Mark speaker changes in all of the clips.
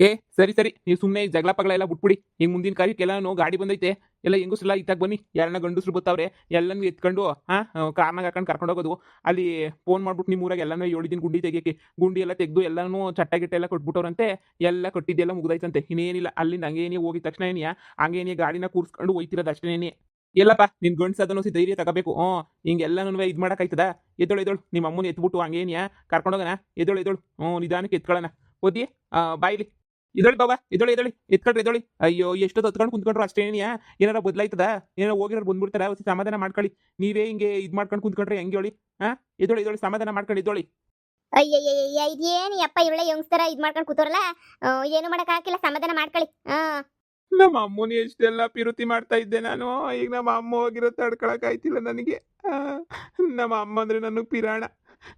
Speaker 1: ಏ, ಸರಿ ಸರಿ. ನೀವು ಸುಮ್ಮನೆ ಜಗಳ ಪಗಳ ಎಲ್ಲ ಬಿಟ್ಬಿಡಿ. ಈಗ ಮುಂದಿನ ಕಾರ್ಯಕ್ಕೆಲ್ಲ ಗಾಡಿ ಬಂದೈತೆ. ಎಲ್ಲ ಹೆಂಗಸ್ರೆಲ್ಲ ಇತ್ತಾಗ ಬನ್ನಿ. ಯಾರನ್ನ ಗಂಡಸ್ರು ಬರ್ತಾವ್ರೆ ಎಲ್ಲನೂ ಎತ್ಕೊಂಡು, ಹಾಂ ಕಾರ್ನಾಗ ಹಾಕೊಂಡು ಕರ್ಕೊಂಡು ಹೋಗೋದು. ಅಲ್ಲಿ ಫೋನ್ ಮಾಡ್ಬಿಟ್ಟು ನಿಮ್ಮ ಊರಾಗ ಎಲ್ಲನೂ ಹೇಳಿದ್ದೀನಿ ಗುಂಡಿ ತೆಗಿಯಕ್ಕೆ. ಗುಂಡಿ ಎಲ್ಲ ತೆಗೆದು ಎಲ್ಲನೂ ಚಟ್ಟ ಗಿಟ್ಟ ಎಲ್ಲ ಕೊಟ್ಬಿಟ್ಟವ್ರಂತೆ. ಎಲ್ಲ ಕೊಟ್ಟಿದ್ದೆಲ್ಲ ಮುಗ್ದೈತಂತೆ ಇನ್ನೇನಿಲ್ಲ. ಅಲ್ಲಿಂದ ಹಂಗೇನಿ ಹೋಗಿದ ತಕ್ಷಣ ಏನಿಯಾ ಹಂಗೇನಿ ಗಾಡಿನ ಕೂರ್ಸ್ಕೊಂಡು ಹೋಯ್ತಿರೋದು ಅಷ್ಟೇನೇ. ಎಲ್ಲಪ್ಪ, ನಿನ್ ಗಂಡ್ಸ ಅದನ್ನು ಸಿ ಧೈರ್ಯ ತಗೋಬೇಕು. ಹ್ಞೂ ಹಿಂಗೆಲ್ಲನೂ ಇದು ಮಾಡೋಕ್ಕಾಯ್ತದ? ಎದ್ದಳು ಎದ್ದಳು. ನಿಮ್ಮ ಅಮ್ಮನ ಎತ್ಬಿಟ್ಟು ಹಂಗೇನಿಯಾ? ಕರ್ಕೊಂಡೋಗೋಣ ಎದ್ದಳು ಎದ್ದಳು. ಹ್ಞೂ, ನಿಧಾನಕ್ಕೆ ಎತ್ಕೊಳ್ಳೋಣ ಓದಿ ಬಾಯ್ಲಿ. ಇದೊಳಿ ಬಾಬಾ ಇದೊಳಿ ಇದೊಳಿ ಎತ್ಕೊಳ್ರಿ ಇದೊಳಿ ಅಯ್ಯೋ ಎಷ್ಟು ತತ್ಕೊಂಡು ಕುಂತ್ಕೊಂಡ್ರು ಅಷ್ಟೇನಿಯಾ ಏನಾರ ಬದಲಾಯ್ತದ? ಏನಾರ ಹೋಗಿರೋ ಬಂದ್ಬಿಡ್ತಾರ? ಸಮಾಧಾನ ಮಾಡ್ಕೊಳ್ಳಿ. ನೀವೇ ಹಿಂಗೆ ಇದ್ ಮಾಡ್ಕೊಂಡು ಕುಂತ್ಕೊಂಡ್ರೆ ಹೆಂಗೆ ಹೇಳಿ? ಹಾ ಇದೊಳಿ ಇದೊಳಿ ಸಮಾಧಾನ ಮಾಡ್ಕೊಂಡು ಇದೊಳಿ
Speaker 2: ಅಯ್ಯಯ್ಯಯ್ಯ ಇದೇನು ಯಪ್ಪ ಇವಳೆ ಯಂಗ್ಸ್ತರ ಇದ್ ಮಾಡ್ಕೊಂಡು ಕೂತವ್ರಲ್ಲ? ಆ, ಏನು ಮಾಡಕ್ ಹಾಕಿಲ್ಲ ಸಮಾಧಾನ ಮಾಡ್ಕೊಳ್ಳಿ. ಹಾ
Speaker 1: ನಮ್ಮ ಅಮ್ಮನಿ ಎಷ್ಟೆಲ್ಲ ಪಿರುತಿ ಮಾಡ್ತಾ ಇದ್ದೆ ನಾನು. ಈಗ ನಮ್ಮ ಅಮ್ಮ ಹೋಗಿರೋ ತಡ್ಕೊಳಕ್ ಆಯ್ತಿಲ್ಲ ನನಗೆ. ನಮ್ಮ ಅಮ್ಮ ಅಂದ್ರೆ ನನಗೆ ಪಿರಾಣ.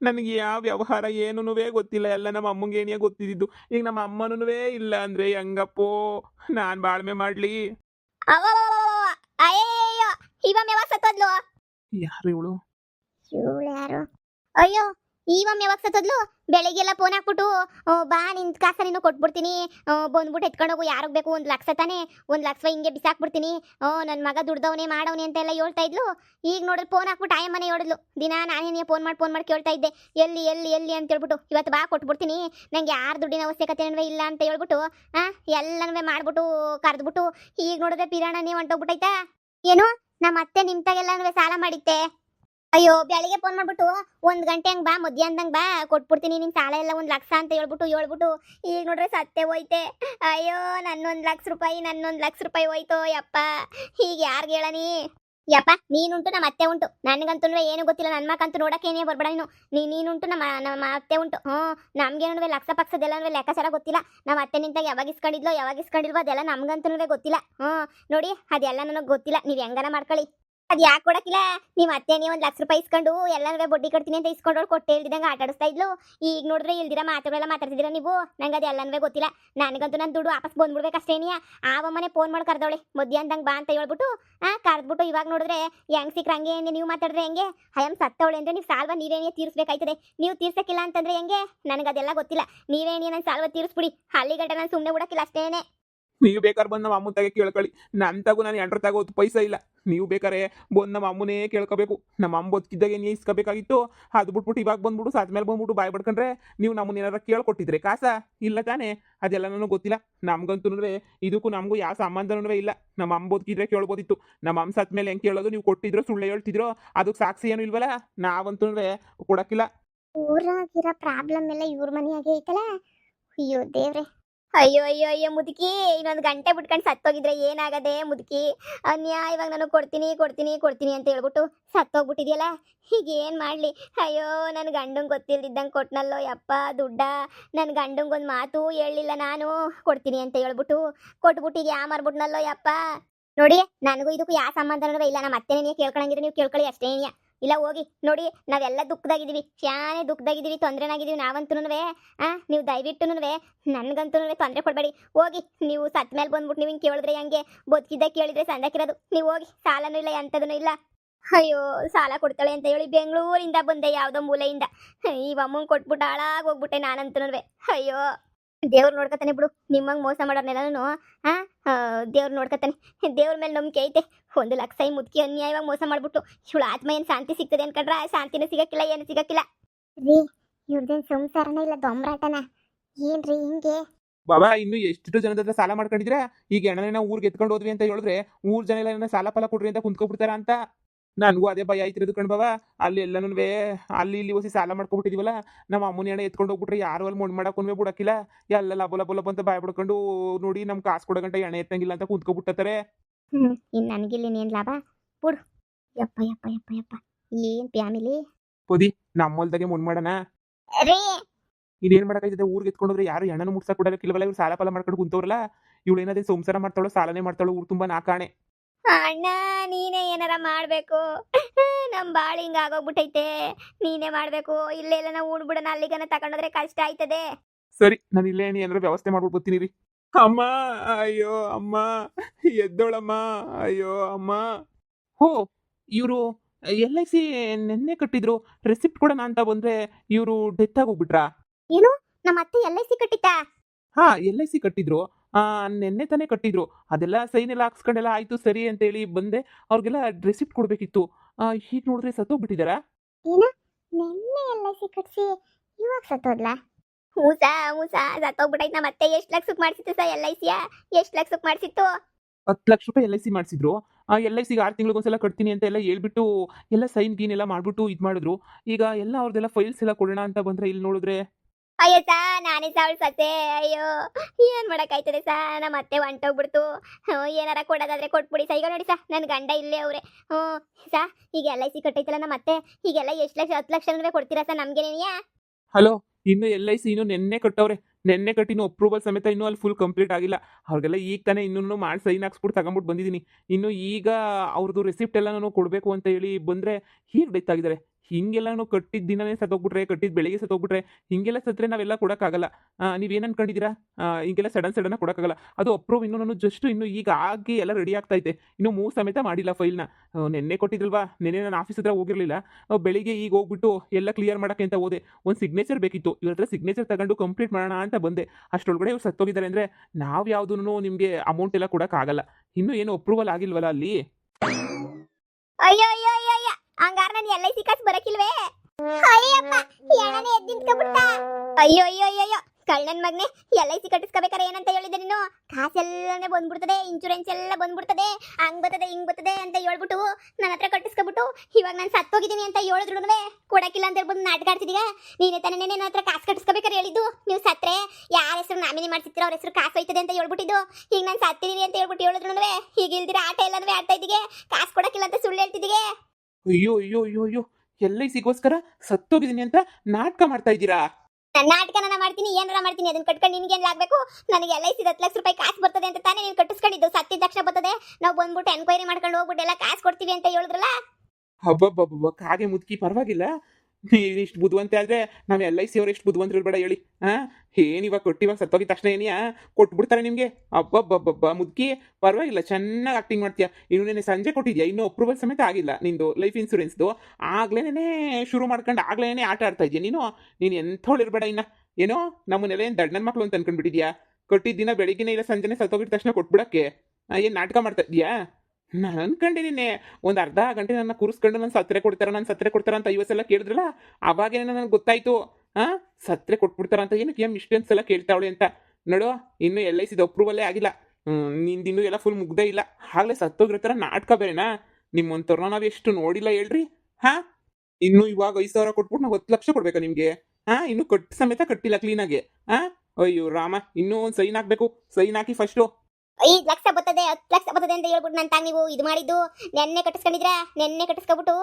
Speaker 1: ನನಗೆ ಯಾವ ವ್ಯವಹಾರ ಏನೂ ಗೊತ್ತಿಲ್ಲ. ಎಲ್ಲ ನಮ್ಮ ಅಮ್ಮಂಗೆ ಏನೇ ಗೊತ್ತಿದ್ದು ಈಗ ನಮ್ಮ ಅಮ್ಮನೂ ಇಲ್ಲ ಅಂದ್ರೆ ಹೆಂಗಪ್ಪೋ? ನಾನು ಬಾಳ್ಮೆ ಮಾಡ್ಲಿ. ಯಾರು ಇವಳು?
Speaker 2: ಇವಳು ಯಾರು? ಅಯ್ಯೋ ಇವಮ್ ಯಾವಾಗ ಸತ್ತದ್ಲು? ಬೆಳಿಗ್ಗೆಲ್ಲ ಫೋನ್ ಹಾಕ್ಬಿಟ್ಟು ಬಾ, ನಿನ್ ಕಾಸ ನೀನು ಕೊಟ್ಬಿಡ್ತೀನಿ. ಬಂದ್ಬಿಟ್ಟು ಎತ್ಕೊಂಡು ಹೋಗು, ಯಾರಿಗೆ ಬೇಕು ಒಂದು ಲಕ್ಷ ತಾನೆ. ಒಂದು ಲಕ್ಷ ಹಿಂಗೆ ಬಿಸಾಕ್ಬಿಡ್ತೀನಿ. ಓ ನನ್ನ ಮಗ ದುಡ್ದವನೇ, ಮಾಡವನೆ ಅಂತ ಎಲ್ಲ ಹೇಳ್ತಾ ಇದ್ಲು. ಈಗ ನೋಡಿದ್ರು ಫೋನ್ ಹಾಕ್ಬಿಟ್ಟು ಆಯಮ್ಮನೆ ಹೇಳಿದ್ಲು. ದಿನ ನಾನೇನೇ ಫೋನ್ ಮಾಡಿ ಫೋನ್ ಮಾಡಿ ಕೇಳ್ತಾ ಇದ್ದೆ. ಎಲ್ಲಿ ಎಲ್ಲಿ ಎಲ್ಲಿ ಅಂತ ಹೇಳ್ಬಿಟ್ಟು, ಇವತ್ತು ಬಾ, ಕೊಟ್ಬಿಡ್ತೀನಿ. ನಂಗೆ ಯಾರು ದುಡ್ಡಿನ ಅವಶ್ಯಕತೆ ಇಲ್ಲ ಅಂತ ಹೇಳ್ಬಿಟ್ಟು, ಆ ಎಲ್ಲನೂ ಮಾಡ್ಬಿಟ್ಟು, ಕರೆದ್ಬಿಟ್ಟು, ಈಗ ನೋಡಿದ್ರೆ ಪಿರಾಣನೇ ಹೊಂಟೋಗ್ಬಿಟ್ಟೈತಾ ಏನು? ನಮ್ಮ ಅತ್ತೆ ನಿಮ್ತಾಗೆಲ್ಲನೂ ಸಾಲ ಮಾಡಿತ್ತೆ. ಅಯ್ಯೋ ಬೆಳಿಗ್ಗೆ ಫೋನ್ ಮಾಡ್ಬಿಟ್ಟು, ಒಂದು ಗಂಟೆ ಹಂಗ್ ಬಾ ಮಧ್ಯಾಹ್ನದಂಗೆ ಬಾ, ಕೊಟ್ಬಿಡ್ತೀನಿ ನಿನ್ನ ಸಾಲ ಎಲ್ಲ ಒಂದ್ ಲಕ್ಷ ಅಂತ ಹೇಳ್ಬಿಟ್ಟು ಹೇಳ್ಬಿಟ್ಟು, ಈಗ ನೋಡ್ರೆ ಸತ್ತೆ ಹೋಯ್ತೆ. ಅಯ್ಯೋ, ನನ್ನೊಂದು ಲಕ್ಷ ರೂಪಾಯಿ, ನನ್ನೊಂದು ಲಕ್ಷ ರೂಪಾಯಿ ಹೋಯ್ತು, ಯಪ್ಪ. ಈಗ ಯಾರ್ ಹೇಳನಿ ಯಪ್ಪ, ನೀನುಂಟು ನಮ್ಮ ಅತ್ತೆ ಉಂಟು. ನನಗಂತೂ ಏನು ಗೊತ್ತಿಲ್ಲ ನನ್ನ ಮಕ್ಕಂತೂ ನೋಡೋಕ್ಕೇನೇ ಬರ್ಬೇಡ ನೀನು. ನೀ, ನೀನುಂಟು ನಮ್ಮ ನಮ್ಮ ಅತ್ತೆ ಉಂಟು. ಹ್ಞೂ ನಮಗೇನು ಲಕ್ಷ ಪಕ್ಷದೆಲ್ಲ ಲೆಕ್ಕಾಚಾರ ಗೊತ್ತಿಲ್ಲ. ನಮ್ಮ ಅತ್ತೆ ನಿಂತಾಗ ಯಾವಾಗ ಇಸ್ಕೊಂಡಿದ್ಲೋ, ಯಾವಾಗ ಇಸ್ಕೊಂಡಿಲ್ವೋ ಅದೆಲ್ಲ ನಮ್ಗಂತೂ ಗೊತ್ತಿಲ್ಲ. ಹ್ಞೂ, ನೋಡಿ, ಅದೆಲ್ಲ ನನಗೆ ಗೊತ್ತಿಲ್ಲ. ನೀವು ಹೆಂಗಾರ ಮಾಡ್ಕೊಳ್ಳಿ. ಅದ್ ಯಾಕೆ ಕೊಡಕ್ಕಿಲ್ಲ? ನಿಮ್ಮ ಅತ್ತೆ, ನೀವು ಒಂದ್ ಲಕ್ಷ ರೂಪಾಯಿ ಇಸ್ಕೊಂಡು ಎಲ್ಲ ಬಡ್ಡಿ ಕಟ್ತೀನಿ ಅಂತ ಇಸ್ಕೊಂಡ್ ಕೊಟ್ಟೆ ಇಲ್ದಿದಂಗೆ ಆಟ ಆಡಿಸ್ತಾ ಇದ್ಲು. ಈಗ ನೋಡಿದ್ರೆ ಇಲ್ದಿರ ಮಾತುಗಳೆಲ್ಲ ಮಾತಾಡ್ತಿದ್ದೀರಾ ನೀವು? ನಂಗೆ ಅದು ಗೊತ್ತಿಲ್ಲ. ನನಗಂತೂ ನನ್ನ ದುಡ್ಡು ವಾಪಸ್ ಬಂದ್ಬಿಡ್ಬೇಕಷ್ಟೇನಿಯ? ಆವಮ್ಮನೆ ಫೋನ್ ಮಾಡಿ ಕರ್ದವಳೆ. ಮಧ್ಯಾಹ್ನದಂಗೆ ಬಾ ಅಂತ ಹೇಳ್ಬಿಟ್ಟು, ಆ, ಕರೆದ್ಬಿಟ್ಟು ಇವಾಗ ನೋಡಿದ್ರೆ ಹೆಂಗ್ ಸಿಕ್ರ ಹಂಗೆ ನೀವು ಮಾತಾಡಿದ್ರೆ ಹೆಂಗೆ? ಹಯಂ ಸತ್ತವಳೆ ಅಂದ್ರೆ ನೀವು ಸಾಲ್ವ ನೀವೇನೇ ತೀರಿಸ್ಬೇಕಾಯ್ತದೆ? ನೀವು ತೀರ್ಸಕ್ಕಿಲ್ಲ ಅಂತಂದ್ರೆ ಹೆಂಗೆ? ನನಗೆ ಅದೆಲ್ಲ ಗೊತ್ತಿಲ್ಲ. ನೀವೇನೇ ನನ್ನ ಸಾಲ್ವ ತೀರಿಸ್ಬಿಡಿ. ಗಂಟೆ ನಾನು ಸುಮ್ಮನೆ ಬಿಡಕ್ಕಿಲ್ಲ ಅಷ್ಟೇನೆ.
Speaker 1: ನೀವು ಬೇಕಾದ್ರೆ ಬಂದು ನಮ್ಮ ಅಮ್ಮನ ತಾಗೆ ಕೇಳ್ಕೊಳ್ಳಿ. ನನ್ನ ತಗು ನಾನು ಎಂಟ್ರ ತಗೋ ಹೊತ್ತು ಪೈಸಾ ಇಲ್ಲ. ನೀವು ಬೇಕಾರೆ ಬಂದು ನಮ್ಮ ಅಮ್ಮನೇ ಕೇಳ್ಕೋಬೇಕು. ನಮ್ಮ ಅಮ್ಮ ಬದುಕಿದ್ದಾಗ ಏನು ಇಸ್ಕೋಬೇಕಾಗಿತ್ತು. ಅದು ಬಿಟ್ಬಿಟ್ಟು ಇವಾಗ ಬಂದ್ಬಿಟ್ಟು ಸಾತ್ ಮೇಲೆ ಬಂದ್ಬಿಟ್ಟು ಬಾಯ್ ಬಡ್ಕೊಂಡ್ರೆ ನೀವು ನಮ್ಮನ್ನ ಏನಾರ ಕೇಳ್ಕೊಟ್ಟಿದ್ರೆ ಕಾಸ? ಇಲ್ಲ ತಾನೇ. ಅದೆಲ್ಲ ನನಗೆ ಗೊತ್ತಿಲ್ಲ. ನಮ್ಗಂತೂ ಇದಕ್ಕೂ ನಮಗೂ ಯಾವ ಸಂಬಂಧನೂ ಇಲ್ಲ. ನಮ್ಮ ಅಮ್ಮ ಬದುಕಿದ್ರೆ ಕೇಳ್ಬೋದಿತ್ತು. ನಮ್ಮ ಅಮ್ಮ ಸತ್ ಮೇಲೆ ಹೆಂಗೆ ಕೇಳೋದು? ನೀವು ಕೊಟ್ಟಿದ್ರು, ಸುಳ್ಳು ಹೇಳ್ತಿದ್ರು? ಅದಕ್ಕೆ ಸಾಕ್ಷಿ ಏನು ಇಲ್ವಲ್ಲ? ನಾವಂತೂ ಕೊಡಕ್ಕಿಲ್ಲ.
Speaker 2: ಊರಾಗಿರೋ ಪ್ರಾಬ್ಲಮ್ ಎಲ್ಲ ಇವ್ರ ಮನೆಯಾಗೆ ಐತಲ್ಲ? ಅಯ್ಯೋ ದೇವ್ರೆ. ಅಯ್ಯೋ ಅಯ್ಯೋ ಅಯ್ಯೋ, ಮುದುಕಿ, ಇನ್ನೊಂದು ಗಂಟೆ ಬಿಟ್ಕೊಂಡು ಸತ್ತೋಗಿದ್ರೆ ಏನಾಗದೆ ಮುದುಕಿ? ಅನ್ಯಾ, ಇವಾಗ ನಾನು ಕೊಡ್ತೀನಿ ಕೊಡ್ತೀನಿ ಕೊಡ್ತೀನಿ ಅಂತ ಹೇಳ್ಬಿಟ್ಟು ಸತ್ತೋಗ್ಬಿಟ್ಟಿದ್ಯಲ್ಲ? ಹೀಗೆ ಏನು ಮಾಡಲಿ? ಅಯ್ಯೋ ನನ್ನ ಗಂಡಂಗೆ ಗೊತ್ತಿಲ್ದಿದ್ದಂಗೆ ಕೊಟ್ನಲ್ಲೋ ಯಪ್ಪ, ದುಡ್ಡ. ನನ್ನ ಗಂಡಂಗೊಂದು ಮಾತು ಹೇಳಿಲ್ಲ ನಾನು. ಕೊಡ್ತೀನಿ ಅಂತ ಹೇಳ್ಬಿಟ್ಟು ಕೊಟ್ಬಿಟ್ಟು ಈಗ ಯಾ ಮಾರ್ಬಿಟ್ನಲ್ಲೋ ಯಪ್ಪ? ನೋಡಿ, ನನಗೂ ಇದಕ್ಕೂ ಯಾವ ಸಂಬಂಧನೂ ಇಲ್ಲ. ನಮ್ಮ ಅತ್ತೆನೇ ಕೇಳ್ಕೊಳಂಗಿದ್ರೆ ನೀವು ಕೇಳ್ಕೊಳ್ಳಿ ಅಷ್ಟೇನಿಯ ಇಲ್ಲ, ಹೋಗಿ. ನೋಡಿ, ನಾವೆಲ್ಲ ದುಃಖದಾಗಿದ್ದೀವಿ. ಶಾನೆ ದುಃಖದಾಗಿದ್ದೀವಿ, ತೊಂದರೆನಾಗಿದ್ದೀವಿ ನಾವಂತೂ ಆ? ನೀವು ದಯವಿಟ್ಟು ನನಗಂತೂ ತೊಂದರೆ ಕೊಡಬೇಡಿ. ಹೋಗಿ, ನೀವು ಸತ್ ಮೇಲೆ ಬಂದ್ಬಿಟ್ಟು ನೀವು ಹಿಂಗೆ ಕೇಳಿದ್ರೆ ಹೆಂಗೆ? ಬದುಕಿದ್ದ ಕೇಳಿದ್ರೆ ಸಂದಕ್ಕಿರೋದು ನೀವು ಹೋಗಿ, ಸಾಲನೂ ಇಲ್ಲ, ಎಂಥದೂ ಇಲ್ಲ. ಅಯ್ಯೋ, ಸಾಲ ಕೊಡ್ತಾಳೆ ಅಂತ ಹೇಳಿ ಬೆಂಗಳೂರಿಂದ ಬಂದೆ, ಯಾವುದೋ ಮೂಲೆಯಿಂದ. ಈ ಅಮ್ಮಂಗೆ ಕೊಟ್ಬಿಟ್ಟು ಹಾಳಾಗಿ ಹೋಗ್ಬಿಟ್ಟೆ ನಾನಂತೂ ಅಯ್ಯೋ. ದೇವ್ರು ನೋಡ್ಕೊತಾನೆ ಬಿಡು. ನಿಮ್ಮಂಗೆ ಮೋಸ ಮಾಡೋರ್ನೆಲ್ಲನೂ ಆ? ದೇವ್ರು ನೋಡ್ಕೊತಾನೆ. ದೇವ್ರ ಮೇಲೆ ನಂಬಿಕೆ ಐತೆ. ಒಂದು ಲಕ್ಷ ಈ ಮುದುಕಿ ಅನ್ಯಾಯವಾಗಿ ಮೋಸ ಮಾಡ್ಬಿಟ್ಟು ಇವಳು ಆತ್ಮ ಏನು ಶಾಂತಿ ಸಿಗ್ತದೆ ಅನ್ಕೊಂಡ್ರೆ ಶಾಂತಿನೂ ಸಿಗಕ್ಕಿಲ್ಲ, ಏನು ಸಿಗಕ್ಕಿಲ್ಲ. ರೀ, ಇವ್ರದೇನು ಸಂಸಾರನ ಇಲ್ಲ ದೊಂಬರಾಟನ ಏನ್ರಿ ಹಿಂಗೆ?
Speaker 1: ಬಾಬಾ, ಇನ್ನು ಎಷ್ಟು ಜನದ ಹತ್ರ ಸಾಲ ಮಾಡ್ಕೊಂಡಿದ್ರೆ ಈಗ ಎಣ್ಣೆ ಊರಿಗೆ ಎತ್ಕೊಂಡು ಹೋದ್ವಿ ಅಂತ ಹೇಳಿದ್ರೆ ಊರ್ ಜನ ಎಲ್ಲ ಸಾಲ ಫಲ ಕೊಡ್ರಿ ಅಂತ ಕುಂತ್ಕೊಬಿಡ್ತಾರ ಅಂತ. ನನಗೂ ಅದೇ ಭಯ ಐತ್ರಿ ಕಣ್ ಬಾಬಾ ಅಲ್ಲಿ ಎಲ್ಲನೂ ಅಲ್ಲಿ ಇಲ್ಲಿ ಹೋಸಿ ಸಾಲ ಮಾಡ್ಕೊಬಿಟ್ಟಿದೀವಲ್ಲ ನಮ್ಮ ಅಮ್ಮನ ಎಣ್ಣೆ ಎತ್ಕೊಂಡು ಹೋಗ್ಬಿಟ್ರೆ ಯಾರು ಅಲ್ಲಿ ಮಣ್ಣು ಮಾಡಕೊಂಡ್ವೆ ಬಿಡಕ್ಕಿಲ್ಲ ಎಲ್ಲ ಲಬ ಲಬ ಲಬ ಅಂತ ಬಾಯ್ ಬಿಡ್ಕೊಂಡು ನೋಡಿ ನಮ್ ಕಾಸು ಕೊಡೋ ಗಂಟೆ ಎಣ್ಣೆ ಎತ್ತಂಗಿಲ್ಲ ಅಂತ ಕುಂತ್ಕೊಬಿಟ್ಟತಾರೆ
Speaker 2: ಹ್ಞೂ ಇನ್ನು ನನಗಿಲ್ಲೇನೇನು ಲಾಭ? ಬಿಡು. ಯಪ್ಪ ಯಪ್ಪ ಯಪ್ಪ ಯಪ್ಪ. ಏನು ಫ್ಯಾಮಿಲಿ
Speaker 1: ಪೋದಿ ನಮ್ಮ ಹೊಲ್ದಾಗೆ ಮಣ್ಣು ಮಾಡೋಣ.
Speaker 2: ರೀ!
Speaker 1: ಇದೇನ್ ಮಾಡಕ್ಕಾಯ್ತದೆ ಊರಿಗೆ ಎತ್ಕೊಂಡು ಹೋದ್ರೆ ಯಾರು ಎಣ್ಣನ ಮುಟ್ಸಕ್ ಕೊಡಕ್ಕಿಲ್ವಲ್ಲ ಇವ್ರು ಸಾಲ ಫಲ ಮಾಡ್ಕೊಂಡು ಕುಂತವ್ರಲ್ಲ. ಇವಳು ಏನಾದ್ರೆ ಸಂಸಾರ ಮಾಡ್ತಾಳೋ ಸಾಲನೇ ಮಾಡ್ತಾಳೋ ಊರು ತುಂಬಾ ನಾಕಾಣೆ.
Speaker 2: ಅಣ್ಣ ನೀನೇ ಏನಾರ ಮಾಡಬೇಕು? ನಮ್ಮ ಬಾಳು ಹಿಂಗ ಆಗೋಗ್ಬಿಟ್ಟೈತೆ. ನೀನೇ ಮಾಡಬೇಕು. ಇಲ್ಲ ನಾವು ಉಣ್ಬಿಡೋಣ. ಅಲ್ಲಿಗನ ತಗೊಂಡೋದ್ರೆ ಕಷ್ಟ ಆಯ್ತದೆ.
Speaker 1: ಸರಿ ನಾನು ಇಲ್ಲೇ ಏನಾರ ವ್ಯವಸ್ಥೆ ಮಾಡ್ಬಿಟ್ಟು ಬರ್ತೀನಿ ರೀ. ಅಮ್ಮ ಅಯ್ಯೋ ಅಮ್ಮ ಎದ್ದೋಳಮ್ಮ ಅಯ್ಯೋ ಅಮ್ಮ. ಹೋ ಇವರು ಎಲ್ ಐ ಸಿ ನೆನ್ನೆ ಕಟ್ಟಿದ್ರು. ರೆಸಿಪ್ಟ್ ಕೊಡೋಣ ಅಂತ ಬಂದ್ರೆ ಇವರು ಡೆತ್ ಆಗೋಗ್ಬಿಟ್ರಾ?
Speaker 2: ನಮ್ಮ ಅತ್ತೆ ಎಲ್ ಐ ಸಿ ಕಟ್ಟಿತ್ತ?
Speaker 1: ಹಾ ಎಲ್ ಐ ಸಿ ಕಟ್ಟಿದ್ರು. ನೆನ್ನೆ ತಾನೇ ಕಟ್ಟಿದ್ರು. ಅದೆಲ್ಲ ಸೈನ್ ಎಲ್ಲ ಹಾಕ್ಸ್ಕೊಂಡೆಲ್ಲ ಆಯ್ತು ಸರಿ ಅಂತ ಹೇಳಿ ಬಂದೆ. ಅವ್ರಿಗೆಲ್ಲ ರೆಸಿಪ್ಟ್ ಕೊಡಬೇಕಿತ್ತು. ಈಗ ನೋಡಿದ್ರೆ ಸತ್ತೋಗ್ಬಿಟ್ಟಿದಾರ?
Speaker 2: ನಿನ್ನೆ ಎಲ್ ಐ ಸಿ ಕಟ್ಸಿ ಇವಾಗ ಸತ್ತೋದ್ಲ? ಮೂಸ ಮೂಸ ಸತ್ತೋಗ್ಬಿಟ್ಟೈತ್ ನಮ್ಮ ಅತ್ತೆ. ಎಷ್ಟು ಲಕ್ಷಕ್ಕೆ ಮಾಡ್ಸಿತ್ತು ಸರ್ ಎಲ್ ಐ ಸಿಯ ಎಷ್ಟು ಲಕ್ಷಕ್ಕೆ ಮಾಡ್ಸಿತ್ತು?
Speaker 1: ಹತ್ತು ಲಕ್ಷ ರೂಪಾಯಿ ಎಲ್ ಐ ಸಿ ಮಾಡಿಸಿದ್ರು. ಎಲ್ ಐ ಸಿಗೆ ಆರು ತಿಂಗಳಿಗೊಂದ್ಸಲ ಕಟ್ತೀನಿ ಅಂತ ಎಲ್ಲ ಹೇಳ್ಬಿಟ್ಟು ಎಲ್ಲ ಸೈನ್ ಗೀನ್ ಎಲ್ಲ ಮಾಡ್ಬಿಟ್ಟು ಇದು ಮಾಡಿದ್ರು. ಈಗ ಎಲ್ಲ ಅವ್ರದ್ದೆಲ್ಲ ಫೈಲ್ಸ್ ಎಲ್ಲ ಕೊಡೋಣ ಅಂತ ಬಂದ್ರೆ ಇಲ್ಲಿ ನೋಡಿದ್ರೆ?
Speaker 2: ಅಯ್ಯೋ ಸಾ, ನಾನೇ ಸಾ ಅವಳು ಸತ್ತೆ, ಅಯ್ಯೋ. ಏನ್ ಮಾಡಕ್ಕಾಯ್ತದೆ ಸಾ, ನಮ್ಮ ಅತ್ತೆ ಹೊಂಟೋಗ್ಬಿಡ್ತು. ಹ್ಞೂ ಏನಾರ ಕೊಡೋದಾದ್ರೆ ಕೊಟ್ಬಿಡಿ ಸಾ. ಈಗ ನೋಡಿ ಸಾ ನನ್ನ ಗಂಡ ಇಲ್ಲೇ ಅವ್ರೆ. ಹ್ಞೂ ಸಾ ಈಗ ಎಲ್ ಐ ಸಿ ಕಟ್ಟೈತಲ್ಲ ನಮ್ಮ ಅತ್ತೆ, ಈಗೆಲ್ಲ ಎಷ್ಟು ಲಕ್ಷ, ಹತ್ತು ಲಕ್ಷ ಕೊಡ್ತೀರಾ ಸಾ ನಮ್ಗೇನೇನಿಯಾ
Speaker 1: ಹಲೋ, ಇನ್ನು ಎಲ್ ಐ ಸಿ ಇನ್ನು ನೆನ್ನೆ ಕಟ್ಟವ್ರೆ. ನೆನ್ನೆ ಕಟ್ಟಿನೂ ಅಪ್ರೂವಲ್ ಸಮೇತ ಇನ್ನೂ ಅಲ್ಲಿ ಫುಲ್ ಕಂಪ್ಲೀಟ್ ಆಗಿಲ್ಲ. ಅವ್ರಿಗೆಲ್ಲ ಈಗ ತಾನೇ ಇನ್ನೂ ಮಾಡಿ ಸೈನ್ ಹಾಕ್ಸ್ಬಿಟ್ಟು ತಗೊಂಬಿಟ್ಟು ಬಂದಿದ್ದೀನಿ. ಇನ್ನು ಈಗ ಅವ್ರದ್ದು ರೆಸಿಪ್ಟ್ ಎಲ್ಲ ನಾನು ಕೊಡಬೇಕು ಅಂತ ಹೇಳಿ ಬಂದರೆ ಹೀಗೆ ಡೆತ್ ಆಗಿದ್ದಾರೆ ನಾವು ಕಟ್ಟಿದ ದಿನನೇ ಸತ್ತೋಗ್ಬಿಟ್ರೆ, ಕಟ್ಟಿದ ಬೆಳಿಗ್ಗೆ ಸತ್ತೋಗ್ಬಿಟ್ರೆ ಹೀಗೆಲ್ಲ ಸತ್ತರೆ ನಾವೆಲ್ಲ ಕೊಡೋಕ್ಕಾಗಲ್ಲ. ನೀವೇನು ಅನ್ಕೊಂಡಿದ್ದೀರಾ? ಹೀಗೆಲ್ಲ ಹಿಂಗೆಲ್ಲ ಸಡನ್ ಸಡನ್ನಾಗಿ ಕೊಡೋಕ್ಕಾಗಲ್ಲ. ಅದು ಅಪ್ರೂವ್ ಇನ್ನೂ ನಾನು ಜಸ್ಟ್ ಇನ್ನು ಈಗ ಆಗಿ ಎಲ್ಲ ರೆಡಿ ಆಗ್ತೈತೆ ಇನ್ನು ಮೂವ್ ಸಮೇತ ಮಾಡಿಲ್ಲ ಫೈಲ್ನ ನೆನ್ನೆ ಕೊಟ್ಟಿದ್ರಲ್ವಾ? ನೆನ್ನೆ ನಾನು ಆಫೀಸ್ ಹತ್ರ ಹೋಗಿರಲಿಲ್ಲ. ಬೆಳಿಗ್ಗೆ ಈಗ ಹೋಗ್ಬಿಟ್ಟು ಎಲ್ಲ ಕ್ಲಿಯರ್ ಮಾಡೋಕ್ಕೆ ಅಂತ ಹೋದೆ. ಒಂದು ಸಿಗ್ನೇಚರ್ ಬೇಕಿತ್ತು. ಇವ್ರ ಹತ್ರ ಸಿಗ್ನೇಚರ್ ತಗೊಂಡು ಕಂಪ್ಲೀಟ್ ಮಾಡೋಣ ಅಂತ ಬಂದೆ. ಅಷ್ಟೊಳಗಡೆ ಇವ್ರು ಸತ್ತೋಗಿದ್ದಾರೆ ಅಂದರೆ ನಾವು ಯಾವುದೂ ನಿಮಗೆ ಅಮೌಂಟ್ ಎಲ್ಲ ಕೊಡೋಕ್ಕಾಗಲ್ಲ. ಇನ್ನೂ ಏನು ಅಪ್ರೂವಲ್ ಆಗಿಲ್ವಲ್ಲ ಅಲ್ಲಿ?
Speaker 2: ಅಯ್ಯೋ ಅಯ್ಯೋ ಅಯ್ಯೋ ಅಯ್ಯೋ ಹಂಗಾರ ನಾನು ಎಲ್ ಐ ಸಿ ಕಾಸು ಬರಕಿಲ್ವೇ ಅಯ್ಯಪ್ಪ ಎಣ್ಣೆ ಅಯ್ಯೋ ಅಯ್ಯೋ ಅಯ್ಯೋ ಕಳ್ಳನ್ ಮಗ್ನೆ ಎಲ್ ಐ ಸಿ ಕಟ್ಟಿಸ್ಕೋಬೇಕಾರೆ ಏನಂತ ಹೇಳಿದೆ ನೀನು? ಕಾಸೆಲ್ಲನೇ ಬಂದ್ಬಿಡ್ತದೆ ಇನ್ಶೂರೆನ್ಸ್ ಎಲ್ಲ ಬಂದ್ಬಿಡ್ತದೆ, ಹಂಗ್ ಬರ್ತದೆ, ಹಿಂಗ್ ಬರ್ತದೆ ಅಂತ ಹೇಳ್ಬಿಟ್ಟು ನನ್ನ ಹತ್ರ ಕಟ್ಟಿಸ್ಕೊಬಿಟ್ಟು ಇವಾಗ ನಾನು ಸತ್ತೋಗಿದ್ದೀನಿ ಅಂತ ಹೇಳಿದ್ರು ಕೊಡಕ್ಕಿಲ್ಲ ಅಂತ ಹೇಳ್ಬಿಟ್ಟು ನಾಟಕ ಆಡ್ತಿದೀಗ. ನೀನೇ ತಾನೇ ನನ್ನ ಹತ್ರ ಕಾಸು ಕಟ್ಟಿಸ್ಕೋಬೇಕಾರೆ ಹೇಳಿದ್ದು. ನೀವು ಸತ್ರೆ, ಯಾರ ಹೆಸರು ನಾಮಿನಿ ಮಾಡ್ತಿರ್ತೀರ ಅವ್ರ ಹೆಸರು ಕಾಸು ಹೋಯ್ತದೆ ಅಂತ ಹೇಳ್ಬಿಟ್ಟಿದ್ದು. ಈಗ ನಾನು ಸತ್ತಿದೀನಿ ಅಂತ ಹೇಳ್ಬಿಟ್ಟು ಹೇಳಿದ್ರು ಈಗ ಇಲ್ದಿರ ಆಟ ಎಲ್ಲನೂ ಆಡ್ತಾ ಇದ್ದೀಗೆ. ಕಾಸು ಕೊಡಕ್ಕಿಲ್ಲ ಅಂತ ಸುಳ್ಳು ಹೇಳ್ತಿದ್ದೀಗೆ.
Speaker 1: ಅಯ್ಯೋ ಅಯ್ಯೋ ಅಯ್ಯೋ ಅಯ್ಯೋ, ಎಲ್ ಐ ಸಿಗೋಸ್ಕರ ಸತ್ತೋಗಿದ್ದೀನಿ ಅಂತ ನಾಟಕ ಮಾಡ್ತಾ ಇದ್ದೀರಾ?
Speaker 2: ನಾಟಕನ ಮಾಡ್ತೀನಿ, ಏನಾರ ಮಾಡ್ತೀನಿ, ಅದನ್ನ ಕಟ್ಕೊಂಡು ನಿನ್ಗೆ ಆಗ್ಬೇಕು? ನನಗೆ ಎಲ್ ಐ ಹತ್ತು ಲಕ್ಷ ರೂಪಾಯಿ ಕಾಸು ಬರ್ತದೆ ಅಂತ ತಾನೇ ನೀನು ಕಟ್ಟಿಸ್ಕೊಂಡಿದ್ದು. ಸತ್ತಿದ ತಕ್ಷಣ ಬರ್ತದೆ. ನಾವು ಬಂದ್ಬಿಟ್ಟು ಎನ್ಕ್ವೈರಿ ಮಾಡ್ಕೊಂಡು ಹೋಗ್ಬಿಟ್ಟು ಎಲ್ಲ ಕಾಸು ಕೊಡ್ತೀವಿ ಅಂತ ಹೇಳಿದ್ರಲ್ಲ?
Speaker 1: ಹಬ್ಬಬ್ಬಬ್ಬ ಕಾಗೆ ಮುದುಕಿ, ಪರವಾಗಿಲ್ಲ. ಇಷ್ಟು ಬುದ್ಧಿವಂತೆ ಆದ್ರೆ ನಾವು ಎಲ್ ಐ ಸಿ ಅವ್ರು ಎಷ್ಟು ಬುದ್ಧಿವಂತರು ಬೇಡ ಹೇಳಿ. ಹಾಂ ಏನಿವಾಗ ಕೊಟ್ಟಿವಾಗ ಸತ್ತೋಗಿದ ತಕ್ಷಣ ಏನಿಯಾ ಕೊಟ್ಬಿಡ್ತಾರೆ ನಿಮಗೆ? ಅಬ್ಬಬ್ಬಬ್ಬ ಮುದ್ಕಿ. ಪರವಾಗಿಲ್ಲ, ಚೆನ್ನಾಗಿ ಆಕ್ಟಿಂಗ್ ಮಾಡ್ತೀಯಾ? ಇನ್ನು ನೆನೆ ಸಂಜೆ ಕೊಟ್ಟಿದ್ಯಾ? ಇನ್ನೂ ಅಪ್ರೂವಲ್ ಸಮೇತ ಆಗಿಲ್ಲ ನಿಂದು ಲೈಫ್ ಇನ್ಸೂರೆನ್ಸ್ದು ಆಗ್ಲೇನೆ ಶುರು ಮಾಡ್ಕೊಂಡು ಆಗ್ಲೇನೆ ಆಟ ಆಡ್ತಾ ಇದೆಯಾ ನೀನು? ನೀನು ಎಂಥವಳು ಇರ್ಬೇಡ ಇನ್ನ? ಏನೋ? ನಮ್ಮನ್ನೆಲ್ಲ ಏನು ದಡ್ಡನ ಮಕ್ಳು ಅಂತ ಅನ್ಕೊಂಡ್ಬಿಟ್ಟಿದ್ಯಾ? ಕೊಟ್ಟಿದ್ದ ದಿನ ಬೆಳಿಗ್ಗೆನೇ ಇಲ್ಲ, ಸಂಜೆನೇ ಸತ್ತೋಗಿದ ತಕ್ಷಣ ಕೊಟ್ಬಿಡಕ್ಕೆ? ಏನು ನಾಟಕ ಮಾಡ್ತಾ ಇದೀಯಾ? ನಾನು ಅನ್ಕೊಂಡಿದ್ದೀನಿ ಒಂದು ಅರ್ಧ ಗಂಟೆ ನನ್ನ ಕೂರಿಸ್ಕೊಂಡು ನನ್ನ ಸತ್ರೆ ಕೊಡ್ತಾರ, ನಾನು ಸತ್ರೆ ಕೊಡ್ತಾರ ಅಂತ ಐವತ್ತು ಸಲ ಕೇಳಿದ್ರಲ್ಲ, ಅವಾಗೇನೆ ನನಗೆ ಗೊತ್ತಾಯ್ತು. ಹಾ ಸತ್ರೆ ಕೊಟ್ಬಿಡ್ತಾರ ಅಂತ ಏನಕ್ಕೆ ಏನು ಇಷ್ಟೊಂದು ಸಲ ಕೇಳ್ತಾವಳೆ ಅಂತ. ನೋಡು, ಇನ್ನು ಎಲ್ ಐ ಸಿದು ಅಪ್ರೂವಲ್ಲೇ ಆಗಿಲ್ಲ. ನಿಂದಿನ್ನೂ ಎಲ್ಲ ಫುಲ್ ಮುಗ್ದೇ ಇಲ್ಲ. ಆಗಲೇ ಸತ್ತೋಗಿರೋ ಥರ ನಾಟಕ ಬೇರೆನಾ? ನಿಮ್ಮಂಥವ್ರನ್ನ ನಾವು ಎಷ್ಟು ನೋಡಿಲ್ಲ ಹೇಳ್ರಿ? ಹಾ? ಇನ್ನು ಇವಾಗ ಐದು ಸಾವಿರ ಕೊಟ್ಬಿಟ್ಟು ನಾವು ಹತ್ತು ಲಕ್ಷ ಕೊಡ್ಬೇಕಾ ನಿಮಗೆ? ಹಾ ಇನ್ನು ಕಟ್ಟು ಸಮೇತ ಕಟ್ಟಿಲ್ಲ ಕ್ಲೀನಾಗಿ ಹಾ ಅಯ್ಯೋ ರಾಮ, ಇನ್ನೂ ಒಂದು ಸೈನ್ ಹಾಕ್ಬೇಕು. ಸೈನ್ ಹಾಕಿ ಫಸ್ಟು
Speaker 2: ಐದು ಲಕ್ಷ ಬರ್ತದೆ ಹತ್ತು ಲಕ್ಷ ಬರ್ತದೆ ಅಂತ ಹೇಳ್ಬಿಟ್ಟು ನನ್ನ ತಾಗ ನೀವು ಇದು ಮಾಡಿದ್ದು, ನೆನ್ನೆ ಕಟ್ಟಿಸ್ಕೊಂಡಿದ್ರ? ನೆನ್ನೆ ಕಟ್ಟಿಸ್ಕೊಬಿಟ್ಟು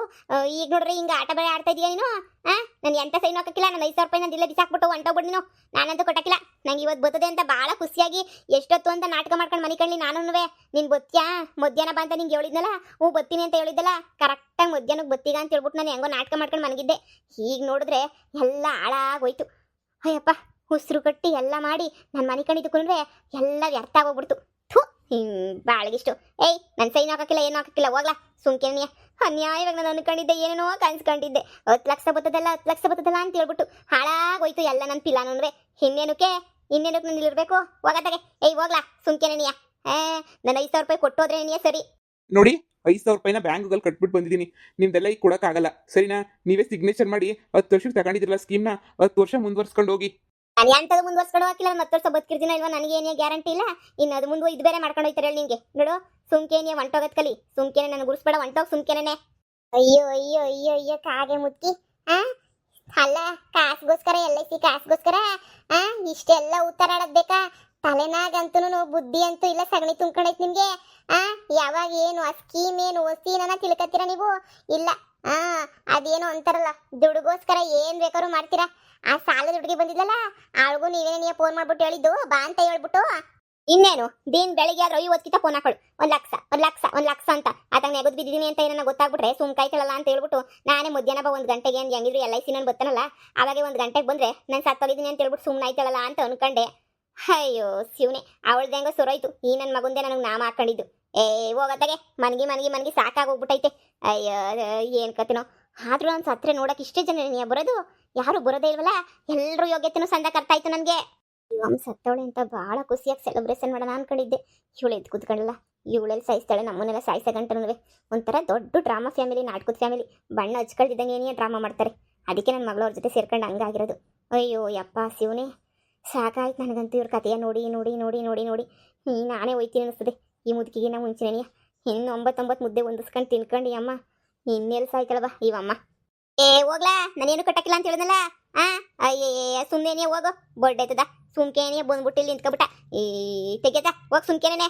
Speaker 2: ಈಗ ನೋಡ್ರಿ ಹಿಂಗೆ ಆಟ ಬೇಡ ಆಡ್ತಾ ಇದೀಯ ನೀನು? ಆ? ನಾನು ಎಂತ ಸೈನ್ ಹಾಕಕ್ಕಿಲ್ಲ, ನಾನು ಐದು ಸಾವಿರ ರೂಪಾಯಿ ನಾನು ಇಲ್ಲೇ ಬಿಸಾಕ್ಬಿಟ್ಟು ಹೊಂಟೋಗ್ಬಿಟ್ಟು ನೀನು. ನಾನಂತೂ ಕೊಟ್ಟಕ್ಕಿಲ್ಲ. ನಂಗೆ ಇವತ್ತು ಬರ್ತದೆ ಅಂತ ಭಾಳ ಖುಷಿಯಾಗಿ ಎಷ್ಟೊತ್ತು ಅಂತ ನಾಟಕ ಮಾಡ್ಕೊಂಡು ಮನೆ ಕಳ್ಳಿ ನಾನು ನೀನು ಬತ್ತ್ಯಾ? ಮಧ್ಯಾಹ್ನ ಬಾ ಅಂತ ನಿಂಗೆ ಹೇಳಿದ್ನಲ್ಲ? ಹ್ಞೂ ಬತ್ತೀನಿ ಅಂತ ಹೇಳಿದ್ದಲ್ಲ? ಕರೆಕ್ಟಾಗಿ ಮಧ್ಯಾಹ್ನಕ್ಕೆ ಬತ್ತೀಗ ಅಂತ ಹೇಳ್ಬಿಟ್ಟು ನಾನು ಹೆಂಗೋ ನಾಟಕ ಮಾಡ್ಕೊಂಡು ಮನಗಿದ್ದೆ ಈಗ ನೋಡಿದ್ರೆ ಎಲ್ಲ ಹಾಳಾಗೋಯ್ತು. ಅಯ್ಯಪ್ಪ ಉಸಿರು ಕಟ್ಟಿ ಎಲ್ಲ ಮಾಡಿ ನಾನು ಮನೆ ಕಣಿದುಕೊಂಡ್ರೆ ಎಲ್ಲ ವ್ಯರ್ಥ ಆಗೋಗ್ಬಿಡ್ತು. ಬಾಳಗಿಷ್ಟು ಏಯ್ ನನ್ನ ಸೈನ್ ಹಾಕಕ್ಕಿಲ್ಲ, ಏನು ಹಾಕಕ್ಕಿಲ್ಲ, ಹೋಗ್ಲಾ. ಸುಮ್ಕೆ ಅನ್ಯಾಯವಾಗಿ ನಾನು ಅನ್ಕೊಂಡಿದ್ದೆ ಏನೇನೋ ಕನ್ಸ್ಕೊಂಡಿದ್ದೆ ಹತ್ತು ಲಕ್ಷ ಬತ್ತದಲ್ಲ ಹತ್ತು ಲಕ್ಷ ಬರ್ತದಲ್ಲ ಅಂತ ಹೇಳ್ಬಿಟ್ಟು ಹಾಳಾಗೋಯ್ತು ಎಲ್ಲ ನನ್ನ ಪಿಲಾನನ್ವೆ ಇನ್ನೇನಕ್ಕೆ? ಇನ್ನೇನಕ್ಕೆ ನಾನು ಇಲ್ಲಿರ್ಬೇಕು? ಹೋಗತ್ತಾಗೆ ಏಯ್, ಹೋಗ್ಲಾ. ಸುಮ್ಕೆನಿಯ ಏ ನನ್ನ ಐದು ಸಾವಿರ ರೂಪಾಯಿ ಕೊಟ್ಟೋದ್ರೆ ಸರಿ.
Speaker 1: ನೋಡಿ, ಐದು ಸಾವಿರ ರೂಪಾಯಿನ ಬ್ಯಾಂಕ್ಗಳು ಕಟ್ಬಿಟ್ಟು ಬಂದಿದ್ದೀನಿ. ನಿಮ್ದೆಲ್ಲ ಈಗ ಕೊಡೋಕ್ಕಾಗಲ್ಲ. ಸರಿನಾ? ನೀವೇ ಸಿಗ್ನೇಚರ್ ಮಾಡಿ ಹತ್ತು ವರ್ಷಕ್ಕೆ ತಗೊಂಡಿದ್ರಲ್ಲ ಸ್ಕೀಮ್ನ ಹತ್ತು ವರ್ಷ ಮುಂದುವರ್ಸ್ಕೊಂಡು ಹೋಗಿ
Speaker 2: ನಾನು ಎಂಥದ್ದು ಮುಂದುವರ್ಸ್ಕೊಂಡು ಹಾಕಿಲ್ಲ ಮತ್ತೊರ್ಸ ವರ್ಷ ಬದುಕಿರ್ತೀನೋ ಇಲ್ವಾ, ನನಗೆ ಏನೇ ಗ್ಯಾರಂಟಿ ಇಲ್ಲ. ಇನ್ನು ಅದು ಮುಂದೆ ಇದು ಬೇರೆ ಮಾಡ್ಕೊಂಡು ಹೋಯ್ತಾರೆ ಹೇಳಿ ನಿಂಗೆ. ನೋಡು ಸುಮ್ಕೇನೆ ಒಂಟೋಗತ್ ಕಲಿ. ಸುಮ್ಕೇನೆ ನನಗೆ ಗುರುಸ್ಬೇಡ, ಒಂಟೋಗ ಸುಮ್ಕೇನೆ ಅಯ್ಯೋ ಅಯ್ಯೋ ಅಯ್ಯೋ ಅಯ್ಯೋ, ಕಾಗೆ ಮುತ್ತಿ ಆ? ಅಲ್ಲ, ಕಾಸ್ಗೋಸ್ಕರ, ಎಲ್ ಐ ಸಿ ಕಾಸ್ಗೋಸ್ಕರ, ಆ? ಇಷ್ಟೆಲ್ಲ ಉತ್ತರ ಆಡೋದ್ ಬೇಕಾ? ತಲೆನಾಗಂತೂ ಬುದ್ಧಿ ಅಂತೂ ಇಲ್ಲ, ಸಗಣಿ ತುಂಬ್ಕೊಂಡೈತ್ ನಿಮ್ಗೆ. ಆ? ಯಾವಾಗ ಏನು, ಆ ಸ್ಕೀಮ್ ಏನು ವಸ್ತಿನ ತಿಳ್ಕತ್ತೀರಾ ನೀವು? ಇಲ್ಲ. ಆ, ಅದೇನೋ ಅಂತಾರಲ್ಲ, ದುಡ್ಗೋಸ್ಕರ ಏನ್ ಬೇಕಾದ್ರೂ ಮಾಡ್ತೀರಾ? ಆ ಸಾಲದ ಹುಡುಗಿ ಬಂದಿದ್ಲಲ್ಲ, ಅವಳಿಗೂ ನೀವೇ ಫೋನ್ ಮಾಡ್ಬಿಟ್ಟು ಹೇಳಿದ್ದು, ಬಾ ಅಂತ ಹೇಳ್ಬಿಟ್ಟು. ಇನ್ನೇನು, ದಿನ ಬೆಳಿಗ್ಗೆ ಆದ್ರೆ ಐವತ್ತಿತ ಫೋನ್ ಹಾಕೊಳ್ಳು ಒಂದ್ ಲಕ್ಷ ಒಂದ್ ಲಕ್ಷ ಒಂದ್ ಲಕ್ಷ ಅಂತ. ಅದಾಗ ನೆಗದು ಬಿದ್ದಿದ್ದೀನಿ ಅಂತ ಏನನ್ನ ಗೊತ್ತಾಗ್ಬಿಟ್ರೆ ಸುಮ್ ಕಾಯ್ತಳಲ್ಲ ಅಂತ ಹೇಳ್ಬಿಟ್ಟು, ನಾನೇ ಮಧ್ಯಾಹ್ನ ಬಾ ಒಂದ್ ಗಂಟೆಗೆ ಅಂತ ಹೆಂಗಿದ್ರು ಎಲ್ ಐ ಸಿ ನಾನು ಬರ್ತಾನಲ್ಲ, ಅವಾಗ ಒಂದ್ ಗಂಟೆಗೆ ಬಂದ್ರೆ ನಾನು ಸತ್ತೋಗಿದ್ದೀನಿ ಅಂತ ಹೇಳ್ಬಿಟ್ಟು ಸುಮ್ಮನೆ ಆಯ್ತಳಲ್ಲ ಅಂತ ಅನ್ಕೊಂಡೆ. ಅಯ್ಯೋ, ಶಿವನೆ, ಅವಳ್ದು ಹೆಂಗೋ ಸುರೋಯ್ತು ಈ ನನ್ನ ಮಗುಂದೆ ನನಗೆ ನಾಮ ಹಾಕೊಂಡಿದ್ದು. ಏ ಹೋಗತ್ತಾಗೆ ಮನ್ಗಿ, ಮನಗಿ, ಮನ್ಗಿ ಸಾಕಾಗೋಗ್ಬಿಟ್ಟೈತೆ ಅಯ್ಯೋ, ಏನ್ ಕತ್ತಿನೋ ಆದ್ರೂ ನಾನು ಸತ್ರೆ ನೋಡಕ್ ಇಷ್ಟೇ ಜನ ಬರೋದು. ಯಾರು ಬರೋದೇ ಇಲ್ವಲ್ಲ? ಎಲ್ಲರೂ ಯೋಗ್ಯತೆನೂ ಸಂದ ಕರ್ತಾಯ್ತು ನನಗೆ. ಇವಮ್ಮ ಸತ್ತವಳೆ ಅಂತ ಭಾಳ ಖುಷಿಯಾಗಿ ಸೆಲೆಬ್ರೇಷನ್ ಮಾಡೋಣ ಅನ್ಕೊಂಡಿದ್ದೆ. ಇವಳು ಎದ್ದು ಕುತ್ಕೊಳ್ಳಲ್ಲ ಇವಳೆಲ್ಲಿ ಸಾಯಿಸ್ತಾಳೆ ನಮ್ಮನ್ನೆಲ್ಲ ಸಾಯಿಸ ಗಂಟನೂ ಒಂಥರ ದೊಡ್ಡ ಡ್ರಾಮಾ ಫ್ಯಾಮಿಲಿ ನಾಟಕದ ಫ್ಯಾಮಿಲಿ ಬಣ್ಣ ಹಚ್ಕೊಳ್ತಿದ್ದಂಗೆ ಏನೇ ಡ್ರಾಮಾ ಮಾಡ್ತಾರೆ. ಅದಕ್ಕೆ ನನ್ನ ಮಗಳು ಅವ್ರ ಜೊತೆ ಸೇರ್ಕೊಂಡು ಹಂಗಾಗಿರೋದು. ಅಯ್ಯೋ, ಯಪ್ಪ ಶಿವನೇ. ಸಾಕಾಯ್ತು ನನಗಂತೂ ಇವ್ರ ಕಥೆಯ ನೋಡಿ ನೋಡಿ ನೋಡಿ ನೋಡಿ ನೋಡಿ. ನಾನೇ ಹೋಯ್ತೀನಿ ಅನಿಸ್ತದೆ. ಈ ಮುದುಕಿಗೆ ನಾವು ಮುಂಚೆನೇ ಇನ್ನು ಒಂಬತ್ತೊಂಬತ್ತು ಮುದ್ದೆ ಹೊಂದಿಸ್ಕೊಂಡು ತಿನ್ಕೊಂಡು ಅಮ್ಮ. ಇನ್ನೆಲ್ಲಿ ಸಾಯ್ತಾಳವ ಇವಮ್ಮ. ಏ, ಹೋಗ್ಲಾ? ನಾನೇನು ಕಟ್ಟಕ್ಕಿಲ್ಲ ಅಂತ ಹೇಳಿದ್ನಲ್ಲ? ಆ? ಅಯ್ಯ ಸುಮ್ಮನೆ ಹೋಗು. ಬೊಡ್ಡೈತದ. ಸುಮ್ಕೇನೇ ಬಂದ್ಬಿಟ್ಟು ಇಲ್ಲಿ ನಿಂತ್ಕೊಬಿಟ್ಟ ಈ ತೆಗೆದ ಹೋಗ್ ಸುಮ್ಕೇನೇ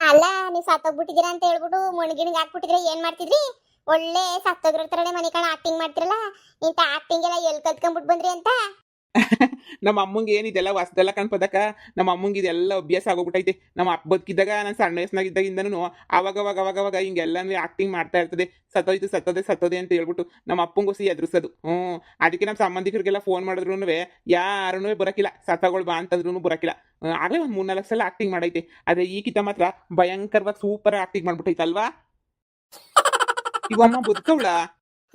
Speaker 2: ಅಲ್ಲ, ನೀವು ಸತ್ತೋಗ್ಬಿಟ್ಟಿದ್ದೀರಾ ಅಂತ ಹೇಳ್ಬಿಟ್ಟು ಮುಣಗಿಣಿಗೆ ಹಾಕ್ಬಿಟ್ಟಿದ್ರೆ ಏನ್ ಮಾಡ್ತಿದ್ರಿ? ಒಳ್ಳೆ ಸತ್ತೋಗಿರೋ ಥರನೇ ಮನೆ ಕಾಣ ಆಕ್ಟಿಂಗ್ ಮಾಡ್ತಿರಲ್ಲ? ಇಂಥ ಆಕ್ಟಿಂಗ್ ಎಲ್ಲ ಎಲ್ಲಿ ಕಲ್ತ್ಕೊಂಡ್ಬಿಟ್ಟು ಬಂದ್ರಿ ಅಂತ?
Speaker 1: ನಮ್ಮ ಅಮ್ಮಂಗೆ ಏನಿದೆಲ್ಲ ಹೊಸ್ದೆಲ್ಲ ಕಾಣ್ಪದಕ್ಕ ನಮ್ಮ ಅಮ್ಮಂಗೆ ಇದೆಲ್ಲ ಅಭ್ಯಾಸ ಆಗೋಗ್ಬಿಟ್ಟೈತೆ ನಮ್ಮ ಅಪ್ಪ ಬದುಕಿದ್ದಾಗ ನಾನು ಸಣ್ಣ ವಯಸ್ಸಿನಾಗಿದ್ದಾಗಿಂದನೂ ಅವಾಗ ಅವಾಗ ಅವಾಗ ಅವಾಗ ಹಿಂಗೆಲ್ಲನೂ ಆಕ್ಟಿಂಗ್ ಮಾಡ್ತಾ ಇರ್ತದೆ. ಸತ್ತೋಯ್ತು ಸತ್ತದೆ ಸತ್ತದೆ ಅಂತ ಹೇಳ್ಬಿಟ್ಟು ನಮ್ಮ ಅಪ್ಪಂಗೋಸಿ ಎದುರಿಸೋದು. ಹ್ಞೂ. ಅದಕ್ಕೆ ನಮ್ಮ ಸಂಬಂಧಿಕರಿಗೆಲ್ಲ ಫೋನ್ ಮಾಡಿದ್ರು ಯಾರೂ ಬರಕಿಲ್ಲ. ಸತ್ತಗಳು ಬಾ ಅಂತಂದ್ರೂ ಬರಕಿಲ್ಲ. ಆಗಲೇ ಒಂದು ಮೂರ್ನಾಲ್ಕು ಸಲ ಆಕ್ಟಿಂಗ್ ಮಾಡೈತೆ. ಆದರೆ ಈ ಕಿತ ಮಾತ್ರ ಭಯಂಕರವಾಗಿ ಸೂಪರ್ ಆಕ್ಟಿಂಗ್ ಮಾಡ್ಬಿಟ್ಟೈತಲ್ವಾ ಇವಮ್ಮ ಬದುಕವಳ?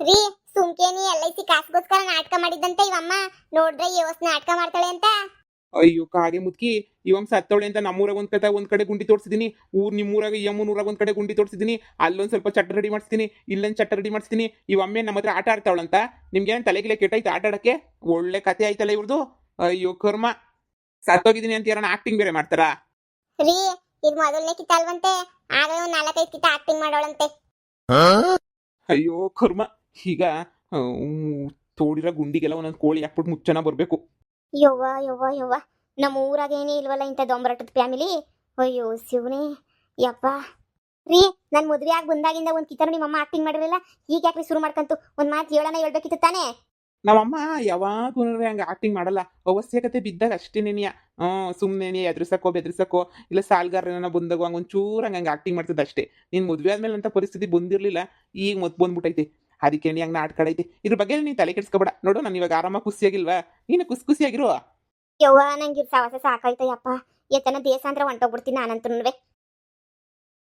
Speaker 2: ರೀ ಸುಮ್ಕೇನಿ ಎಲ್ ಐ ಸಿ ಕಾಸ್ಗೋಸ್ಕರ ನಾಟಕ ಮಾಡಿದಂತೆ ಇವಮ್ಮ. ನೋಡ್ರೆ ಯೋಸ್ ನಾಟಕ ಮಾಡ್ತಾಳೆ ಅಂತ.
Speaker 1: ಅಯ್ಯೋ ಕಾಗೆ ಮುದ್ಕಿ. ಇವಂ ಸತ್ತವಳೆ ಅಂತ ನಮ್ಮೂರಾಗ ಒಂದ್ ಕಡೆ ಒಂದ್ ಕಡೆ ಗುಂಡಿ ತೋರಿಸಿದೀನಿ. ಊರ್ ನಿಮ್ಮೂರಾಗ ಈ ಅಮ್ಮನೂರಾಗ ಒಂದ್ ಕಡೆ ಗುಂಡಿ ತೋರಿಸಿದೀನಿ. ಅಲ್ಲೊಂದ್ ಸ್ವಲ್ಪ ಚಟ್ಟ ರೆಡಿ ಮಾಡಿಸ್ತೀನಿ ಇಲ್ಲೊಂದ್ ಚಟ್ಟ ರೆಡಿ ಮಾಡಿಸ್ತೀನಿ ಇವಮ್ಮೆ ನಮ್ಮ ಹತ್ರ ಆಟ ಆಡ್ತಾವಳಂತ. ನಿಮ್ಗೆ ಏನ್ ತಲೆಗಿಲೆ ಕೆಟ್ಟೈತೆ ಆಟ ಆಡಕ್ಕೆ? ಒಳ್ಳೆ ಕತೆ ಆಯ್ತಲ್ಲ ಇವ್ರದು. ಅಯ್ಯೋ ಕರ್ಮ. ಸತ್ತೋಗಿದ್ದೀನಿ ಅಂತ ಯಾರನ್ನ ಆಕ್ಟಿಂಗ್ ಬೇರೆ ಮಾಡ್ತಾರಾ?
Speaker 2: ರೀ ಇದು ಮೊದಲನೇ ಕಿತ್ತ ಅಲ್ವಂತೆ. ಒಂದ್ ನಾಲ್ಕೈದು ಕಿತ್ತ ಆಕ್ಟಿಂಗ್ ಮಾಡೋಳಂತೆ.
Speaker 1: ಅಯ್ಯೋ ಕರ್ಮ. ಈಗ ತೋಡಿರೋ ಗುಂಡಿಗೆಲ್ಲ ಒಂದೊಂದು ಕೋಳಿ ಹಾಕ್ಬಿಟ್ಟು ಮುಚ್ಚನ ಬರ್ಬೇಕು.
Speaker 2: ಯವ್ವ ಯವ್ವ ಯವ್ವ ನಮ್ಮ ಊರಾಗ ಏನೇ ಇಲ್ವಲ್ಲ ಇಂಥ ದೊಂಬರಟದ ಫ್ಯಾಮಿಲಿ? ಅಯ್ಯೋ ಶಿವನೇ ಯಪ್ಪ ರೀ ನಾನು ಮದುವೆ ಆಗಿ ಬಂದಾಗಿಂದ ಒಂದು ನಿಮ್ಮ ಅಮ್ಮ ಆಕ್ಟಿಂಗ್ ಮಾಡಿರಲಿಲ್ಲ ಈಗ ಯಾಕ್ರಿ ಶುರು ಮಾಡ್ಕಂತು? ಒಂದು ಮಾತು ಹೇಳೋಣ ಹೇಳ್ಬೇಕಿತ್ತು ತಾನೇ?
Speaker 1: ನಮ್ಮಮ್ಮ ಯಾವಾಗೂ ಹಂಗೆ ಆಕ್ಟಿಂಗ್ ಮಾಡಲ್ಲ. ಅವಶ್ಯಕತೆ ಬಿದ್ದಾಗ ಅಷ್ಟೇ ನೆನೆಯ. ಹ್ಞೂ ಸುಮ್ಮನೆ ಎದುರಿಸಕ್ಕೋ ಬೆದ್ರಿಸಕ್ಕೋ ಇಲ್ಲ ಸಾಲ್ಗಾರನ ಬಂದಾಗ ಹಂಗೆ ಒಂಚೂರು ಹಂಗೆ ಹಂಗೆ ಆಕ್ಟಿಂಗ್ ಮಾಡ್ತಿದ್ದ ಅಷ್ಟೇ ನಿನ್ ಮದುವೆ ಆದ್ಮೇಲೆ ಅಂತ ಪರಿಸ್ಥಿತಿ ಬಂದಿರಲಿಲ್ಲ ಈಗ ಮತ್ತೆ ಬಂದ್ಬಿಟ್ಟೈತೆ ಅದಕ್ಕೆ ಹಂಗೆ ಐತಿ ಇದ್ರ ಬಗ್ಗೆ ನೀನು ತಲೆ ಕೆಡ್ಸ್ಕೊಬೇಡ. ನೋಡು, ನಾನು ಇವಾಗ ಆರಾಮಾಗಿ ಖುಷಿಯಾಗಿಲ್ವಾ ನೀನು ಖುಷಿ ಖುಷಿಯಾಗಿರು
Speaker 2: ಯವ್ವ, ನಂಗೆ ಸವಾಸ ಸಾಕಾಯ್ತಯ್ಯಪ್ಪ. ಎತ್ತನ ದೇಶ ಅಂದ್ರೆ ಹೊಂಟೋಗ್ಬಿಡ್ತೀನಿ ನಾನಂತೂ